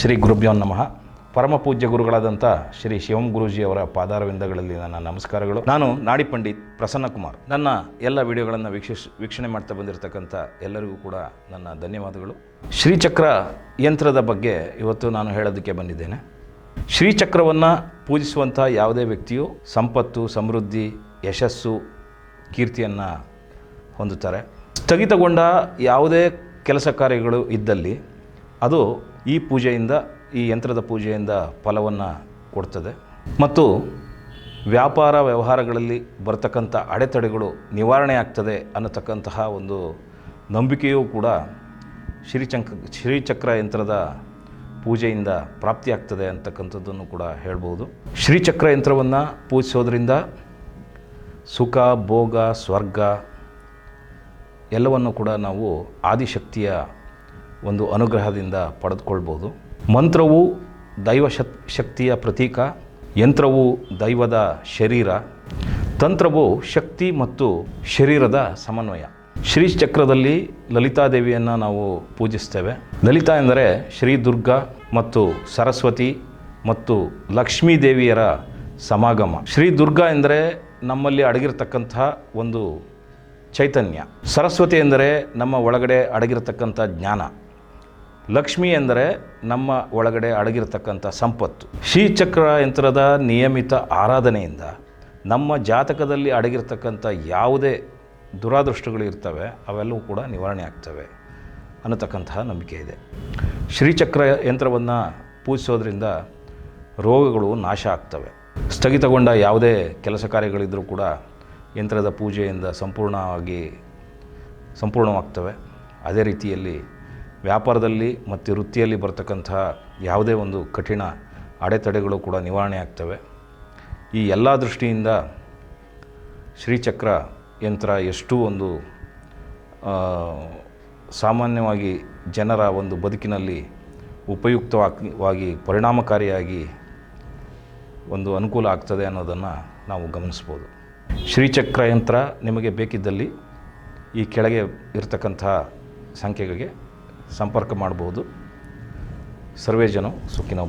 ಶ್ರೀ ಗುರುಭ್ಯೋ ನಮಃ. ಪರಮ ಪೂಜ್ಯ ಗುರುಗಳಾದಂಥ ಶ್ರೀ ಶಿವಂ ಗುರೂಜಿಯವರ ಪಾದಾರವಿಂದಗಳಲ್ಲಿ ನನ್ನ ನಮಸ್ಕಾರಗಳು. ನಾನು ನಾಡಿ ಪಂಡಿತ್ ಪ್ರಸನ್ನ ಕುಮಾರ್ ನನ್ನ ಎಲ್ಲ ವಿಡಿಯೋಗಳನ್ನು ವೀಕ್ಷಿಸ್, ವೀಕ್ಷಣೆ ಮಾಡ್ತಾ ಬಂದಿರತಕ್ಕಂಥ ಎಲ್ಲರಿಗೂ ಕೂಡ ನನ್ನ ಧನ್ಯವಾದಗಳು. ಶ್ರೀಚಕ್ರ ಯಂತ್ರದ ಬಗ್ಗೆ ಇವತ್ತು ನಾನು ಹೇಳೋದಕ್ಕೆ ಬಂದಿದ್ದೇನೆ. ಶ್ರೀಚಕ್ರವನ್ನು ಪೂಜಿಸುವಂಥ ಯಾವುದೇ ವ್ಯಕ್ತಿಯು ಸಂಪತ್ತು, ಸಮೃದ್ಧಿ, ಯಶಸ್ಸು, ಕೀರ್ತಿಯನ್ನು ಹೊಂದುತ್ತಾರೆ. ಸ್ಥಗಿತಗೊಂಡ ಯಾವುದೇ ಕೆಲಸ ಕಾರ್ಯಗಳು ಇದ್ದಲ್ಲಿ ಅದು ಈ ಪೂಜೆಯಿಂದ, ಈ ಯಂತ್ರದ ಪೂಜೆಯಿಂದ ಫಲವನ್ನು ಕೊಡ್ತದೆ. ಮತ್ತು ವ್ಯಾಪಾರ ವ್ಯವಹಾರಗಳಲ್ಲಿ ಬರತಕ್ಕಂಥ ಅಡೆತಡೆಗಳು ನಿವಾರಣೆ ಆಗ್ತದೆ ಅನ್ನತಕ್ಕಂತಹ ಒಂದು ನಂಬಿಕೆಯೂ ಕೂಡ ಶ್ರೀಚಂಕ, ಶ್ರೀಚಕ್ರ ಯಂತ್ರದ ಪೂಜೆಯಿಂದ ಪ್ರಾಪ್ತಿಯಾಗ್ತದೆ ಅಂತಕ್ಕಂಥದ್ದನ್ನು ಕೂಡ ಹೇಳ್ಬೋದು. ಶ್ರೀಚಕ್ರ ಯಂತ್ರವನ್ನು ಪೂಜಿಸೋದ್ರಿಂದ ಸುಖ, ಭೋಗ, ಸ್ವರ್ಗ ಎಲ್ಲವನ್ನು ಕೂಡ ನಾವು ಆದಿಶಕ್ತಿಯ ಒಂದು ಅನುಗ್ರಹದಿಂದ ಪಡೆದುಕೊಳ್ಬೋದು. ಮಂತ್ರವು ದೈವ ಶಕ್, ಶಕ್ತಿಯ ಪ್ರತೀಕ, ಯಂತ್ರವು ದೈವದ ಶರೀರ, ತಂತ್ರವು ಶಕ್ತಿ ಮತ್ತು ಶರೀರದ ಸಮನ್ವಯ. ಶ್ರೀಚಕ್ರದಲ್ಲಿ ಲಲಿತಾದೇವಿಯನ್ನು ನಾವು ಪೂಜಿಸ್ತೇವೆ. ಲಲಿತಾ ಎಂದರೆ ಶ್ರೀ ದುರ್ಗಾ ಮತ್ತು ಸರಸ್ವತಿ ಮತ್ತು ಲಕ್ಷ್ಮೀ ದೇವಿಯರ ಸಮಾಗಮ. ಶ್ರೀ ದುರ್ಗಾ ಎಂದರೆ ನಮ್ಮಲ್ಲಿ ಅಡಗಿರ್ತಕ್ಕಂಥ ಒಂದು ಚೈತನ್ಯ. ಸರಸ್ವತಿ ಎಂದರೆ ನಮ್ಮ ಒಳಗಡೆ ಅಡಗಿರತಕ್ಕಂಥ ಜ್ಞಾನ. ಲಕ್ಷ್ಮಿ ಎಂದರೆ ನಮ್ಮ ಒಳಗಡೆ ಅಡಗಿರತಕ್ಕಂಥ ಸಂಪತ್ತು. ಶ್ರೀಚಕ್ರ ಯಂತ್ರದ ನಿಯಮಿತ ಆರಾಧನೆಯಿಂದ ನಮ್ಮ ಜಾತಕದಲ್ಲಿ ಅಡಗಿರ್ತಕ್ಕಂಥ ಯಾವುದೇ ದುರಾದೃಷ್ಟಗಳು ಇರ್ತವೆ, ಅವೆಲ್ಲವೂ ಕೂಡ ನಿವಾರಣೆ ಆಗ್ತವೆ ಅನ್ನತಕ್ಕಂತಹ ನಂಬಿಕೆ ಇದೆ. ಶ್ರೀಚಕ್ರ ಯಂತ್ರವನ್ನು ಪೂಜಿಸೋದ್ರಿಂದ ರೋಗಗಳು ನಾಶ ಆಗ್ತವೆ. ಸ್ಥಗಿತಗೊಂಡ ಯಾವುದೇ ಕೆಲಸ ಕಾರ್ಯಗಳಿದ್ದರೂ ಕೂಡ ಯಂತ್ರದ ಪೂಜೆಯಿಂದ ಸಂಪೂರ್ಣವಾಗಿ ಸಂಪೂರ್ಣವಾಗ್ತವೆ. ಅದೇ ರೀತಿಯಲ್ಲಿ ವ್ಯಾಪಾರದಲ್ಲಿ ಮತ್ತು ವೃತ್ತಿಯಲ್ಲಿ ಬರ್ತಕ್ಕಂತಹ ಯಾವುದೇ ಒಂದು ಕಠಿಣ ಅಡೆತಡೆಗಳು ಕೂಡ ನಿವಾರಣೆ ಆಗ್ತವೆ. ಈ ಎಲ್ಲ ದೃಷ್ಟಿಯಿಂದ ಶ್ರೀಚಕ್ರ ಯಂತ್ರ ಎಷ್ಟು ಒಂದು ಸಾಮಾನ್ಯವಾಗಿ ಜನರ ಒಂದು ಬದುಕಿನಲ್ಲಿ ಉಪಯುಕ್ತವಾಗಿ ಪರಿಣಾಮಕಾರಿಯಾಗಿ ಒಂದು ಅನುಕೂಲ ಆಗ್ತದೆ ಅನ್ನೋದನ್ನು ನಾವು ಗಮನಿಸ್ಬೋದು. ಶ್ರೀಚಕ್ರ ಯಂತ್ರ ನಿಮಗೆ ಬೇಕಿದ್ದಲ್ಲಿ ಈ ಕೆಳಗೆ ಇರತಕ್ಕಂಥ ಸಂಖ್ಯೆಗಳಿಗೆ ಸಂಪರ್ಕ ಮಾಡ್ಬೋದು. ಸರ್ವೇ ಜನ ಸುಖಿನೋ